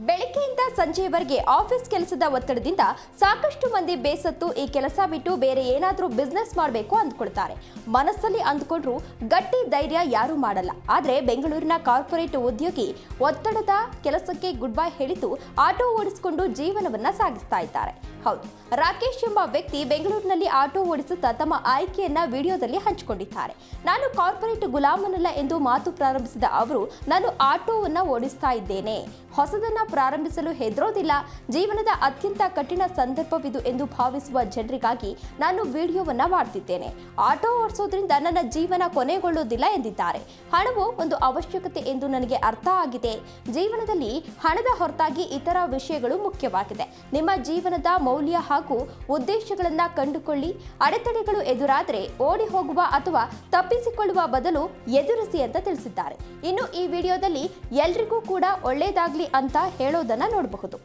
ಬೆಳಗ್ಗೆಯಿಂದ ಸಂಜೆಯವರೆಗೆ ಆಫೀಸ್ ಕೆಲಸದ ಒತ್ತಡದಿಂದ ಸಾಕಷ್ಟು ಮಂದಿ ಬೇಸತ್ತು ಈ ಕೆಲಸ ಬಿಟ್ಟು ಬೇರೆ ಏನಾದರೂ ಬಿಸ್ನೆಸ್ ಮಾಡಬೇಕು ಅಂದ್ಕೊಳ್ತಾರೆ. ಮನಸ್ಸಲ್ಲಿ ಅಂದ್ಕೊಂಡ್ರು ಗಟ್ಟಿ ಧೈರ್ಯ ಯಾರೂ ಮಾಡಲ್ಲ. ಆದರೆ ಬೆಂಗಳೂರಿನ ಕಾರ್ಪೊರೇಟ್ ಉದ್ಯೋಗಿ ಒತ್ತಡದ ಕೆಲಸಕ್ಕೆ ಗುಡ್ ಬೈ ಹೇಳಿದ್ದು ಆಟೋ ಓಡಿಸಿಕೊಂಡು ಜೀವನವನ್ನ ಸಾಗಿಸ್ತಾ ಇದ್ದಾರೆ. ಹೌದು, ರಾಕೇಶ್ ಎಂಬ ವ್ಯಕ್ತಿ ಬೆಂಗಳೂರಿನಲ್ಲಿ ಆಟೋ ಓಡಿಸುತ್ತಾ ತಮ್ಮ ಆಯ್ಕೆಯನ್ನ ವಿಡಿಯೋದಲ್ಲಿ ಹಂಚಿಕೊಂಡಿದ್ದಾರೆ. ನಾನು ಕಾರ್ಪೊರೇಟ್ ಗುಲಾಮನಲ್ಲ ಎಂದು ಮಾತು ಪ್ರಾರಂಭಿಸಿದ ಅವರು, ನಾನು ಆಟೋವನ್ನ ಓಡಿಸ್ತಾ ಇದ್ದೇನೆ. ಹೊಸದನ್ನ ಪ್ರಾರಂಭಿಸಲು ಹೆದರೋದಿಲ್ಲ. ಜೀವನದ ಅತ್ಯಂತ ಕಠಿಣ ಸಂದರ್ಭವಿದು ಎಂದು ಭಾವಿಸುವ ಜನರಿಗಾಗಿ ನಾನು ವಿಡಿಯೋವನ್ನು ಮಾಡ್ತಿದ್ದೇನೆ. ಆಟೋ ಓಡಿಸೋದ್ರಿಂದ ನನ್ನ ಜೀವನ ಕೊನೆಗೊಳ್ಳುವುದಿಲ್ಲ ಎಂದಿದ್ದಾರೆ. ಹಣವು ಒಂದು ಅವಶ್ಯಕತೆ ಎಂದು ನನಗೆ ಅರ್ಥ ಆಗಿದೆ. ಜೀವನದಲ್ಲಿ ಹಣದ ಹೊರತಾಗಿ ಇತರ ವಿಷಯಗಳು ಮುಖ್ಯವಾಗಿದೆ. ನಿಮ್ಮ ಜೀವನದ ಮೌಲ್ಯ ಹಾಗೂ ಉದ್ದೇಶಗಳನ್ನು ಕಂಡುಕೊಳ್ಳಿ. ಅಡೆತಡೆಗಳು ಎದುರಾದರೆ ಓಡಿ ಹೋಗುವ ಅಥವಾ ತಪ್ಪಿಸಿಕೊಳ್ಳುವ ಬದಲು ಎದುರಿಸಿ ಅಂತ ತಿಳಿಸಿದ್ದಾರೆ. ಇನ್ನು ಈ ವಿಡಿಯೋದಲ್ಲಿ ಎಲ್ರಿಗೂ ಕೂಡ ಒಳ್ಳೆಯದಾಗ್ಲಿ ಅಂತ ಹೇಳೋದನ್ನ ನೋಡಬಹುದು виходу.